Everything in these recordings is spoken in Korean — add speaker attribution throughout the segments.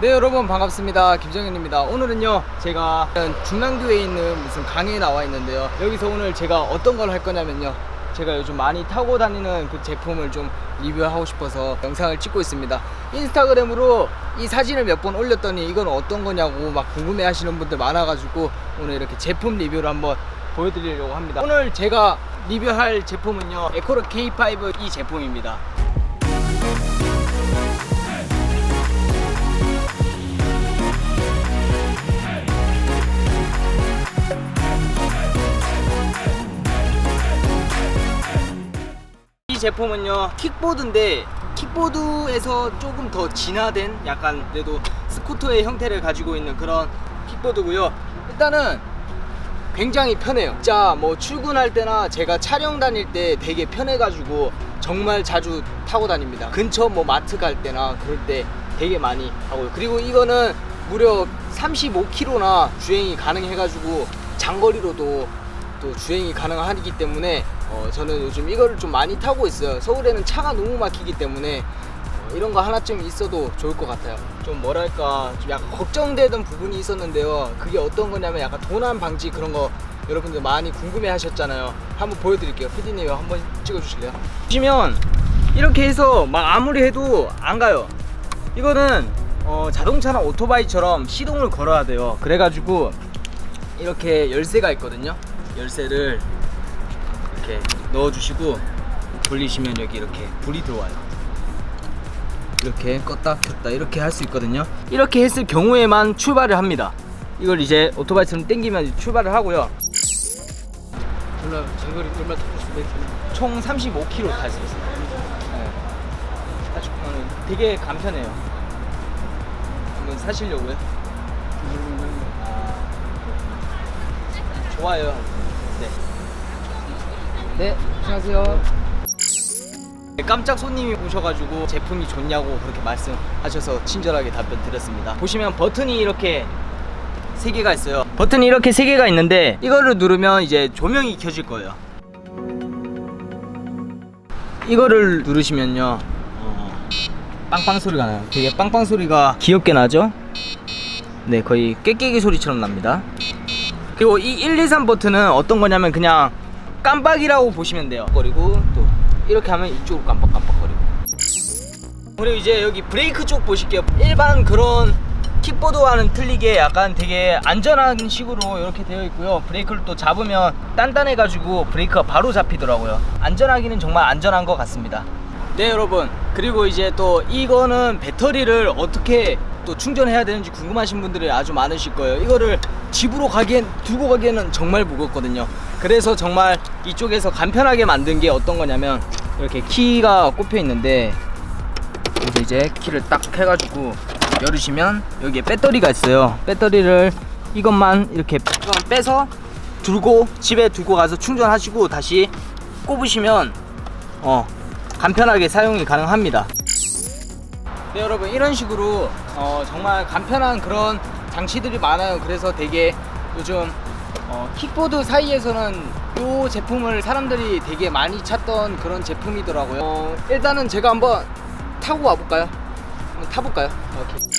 Speaker 1: 네 여러분 반갑습니다. 김정현입니다. 오늘은요 제가 중랑교에 있는 무슨 강에 나와 있는데요. 여기서 오늘 제가 어떤 걸 할 거냐면요. 제가 요즘 많이 타고 다니는 그 제품을 좀 리뷰하고 싶어서 영상을 찍고 있습니다. 인스타그램으로 이 사진을 몇 번 올렸더니 이건 어떤 거냐고 막 궁금해 하시는 분들 많아가지고 오늘 이렇게 제품 리뷰를 한번 보여드리려고 합니다. 오늘 제가 리뷰할 제품은요 에코르 K5 이 제품입니다 제품은요 킥보드인데 킥보드에서 조금 더 진화된 약간 그래도 스쿠터의 형태를 가지고 있는 그런 킥보드고요. 일단은 굉장히 편해요. 진짜 뭐 출근할 때나 제가 촬영 다닐 때 되게 편해가지고 정말 자주 타고 다닙니다. 근처 뭐 마트 갈 때나 그럴 때 되게 많이 하고요. 그리고 이거는 무려 35km나 주행이 가능해가지고 장거리로도 또 주행이 가능하기 때문에 어, 저는 요즘 이거를 좀 많이 타고 있어요. 서울에는 차가 너무 막히기 때문에 어, 이런 거 하나쯤 있어도 좋을 것 같아요. 좀 뭐랄까 좀 약간 걱정되던 부분이 있었는데요. 그게 어떤 거냐면 약간 도난 방지 그런 거 여러분들 많이 궁금해 하셨잖아요. 한번 보여드릴게요. 피디님 한번 찍어주실래요? 보시면 이렇게 해서 막 아무리 해도 안 가요. 이거는 어, 자동차나 오토바이처럼 시동을 걸어야 돼요. 그래가지고 이렇게 열쇠가 있거든요. 열쇠를 이렇게 넣어주시고 돌리시면 여기 이렇게 불이 들어와요. 이렇게 껐다 켰다 이렇게 할 수 있거든요. 이렇게 했을 경우에만 출발을 합니다. 이걸 이제 오토바이처럼 당기면 출발을 하고요.
Speaker 2: 얼마 장거리 얼마?
Speaker 1: 총 35km 탈 수 있어요. 네. 아주 어, 되게 간편해요. 한번 사시려고요? 아, 좋아요. 네. 네, 안녕하세요. 깜짝 손님이 오셔가지고 제품이 좋냐고 그렇게 말씀하셔서 친절하게 답변 드렸습니다. 보시면 버튼이 이렇게 세 개가 있어요. 버튼이 이렇게 세 개가 있는데 이거를 누르면 이제 조명이 켜질 거예요. 이거를 누르시면요 어, 빵빵 소리가 나요 되게 빵빵 소리가 귀엽게 나죠 네 거의 꾀깨기 소리처럼 납니다 그리고 이 1, 2, 3 버튼은 어떤 거냐면 그냥 깜빡이라고 보시면 돼요. 그리고 또 이렇게 하면 이쪽으로 깜빡깜빡거리고. 그리고 이제 여기 브레이크 쪽 보실게요. 일반 그런 킥보드와는 틀리게 약간 되게 안전한 식으로 이렇게 되어 있고요. 브레이크를 또 잡으면 단단해 가지고 브레이크가 바로 잡히더라고요. 안전하기는 정말 안전한 것 같습니다. 네 여러분. 그리고 이제 또 이거는 배터리를 어떻게 또 충전해야 되는지 궁금하신 분들이 아주 많으실 거예요 이거를 집으로 가기엔 들고 가기에는 정말 무겁거든요 그래서 정말 이쪽에서 간편하게 만든 게 어떤 거냐면 이렇게 키가 꼽혀 있는데 그래서 이제 키를 딱 해가지고 열으시면 여기에 배터리가 있어요. 배터리를 이것만 이렇게 빼서 들고 집에 두고 가서 충전하시고 다시 꼽으시면 어 간편하게 사용이 가능합니다. 네 여러분 이런 식으로 어, 정말 간편한 그런 장치들이 많아요. 그래서 되게 요즘 어, 킥보드 사이에서는 이 제품을 사람들이 되게 많이 찾던 그런 제품이더라고요. 어, 일단은 제가 한번 타고 와볼까요? 한번 타볼까요? 오케이.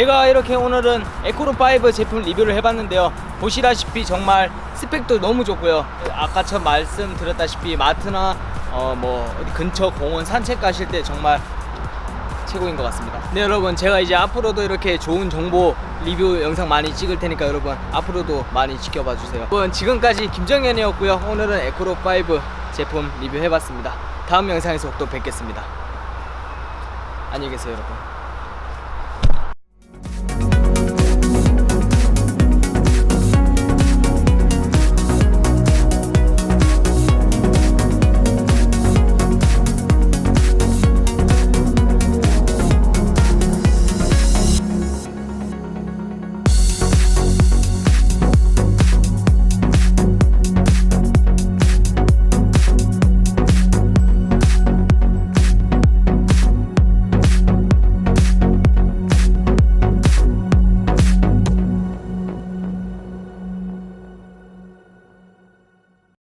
Speaker 1: 제가 이렇게 오늘은 에코로5 제품 리뷰를 해봤는데요. 보시다시피 정말 스펙도 너무 좋고요. 아까처럼 말씀드렸다시피 마트나 어 뭐 근처 공원 산책 가실 때 정말 최고인 것 같습니다. 네 여러분 제가 이제 앞으로도 이렇게 좋은 정보 리뷰 영상 많이 찍을 테니까 여러분 앞으로도 많이 지켜봐 주세요. 여러분 지금까지 김정현이었고요. 오늘은 에코로5 제품 리뷰 해봤습니다. 다음 영상에서 또 뵙겠습니다. 안녕히 계세요 여러분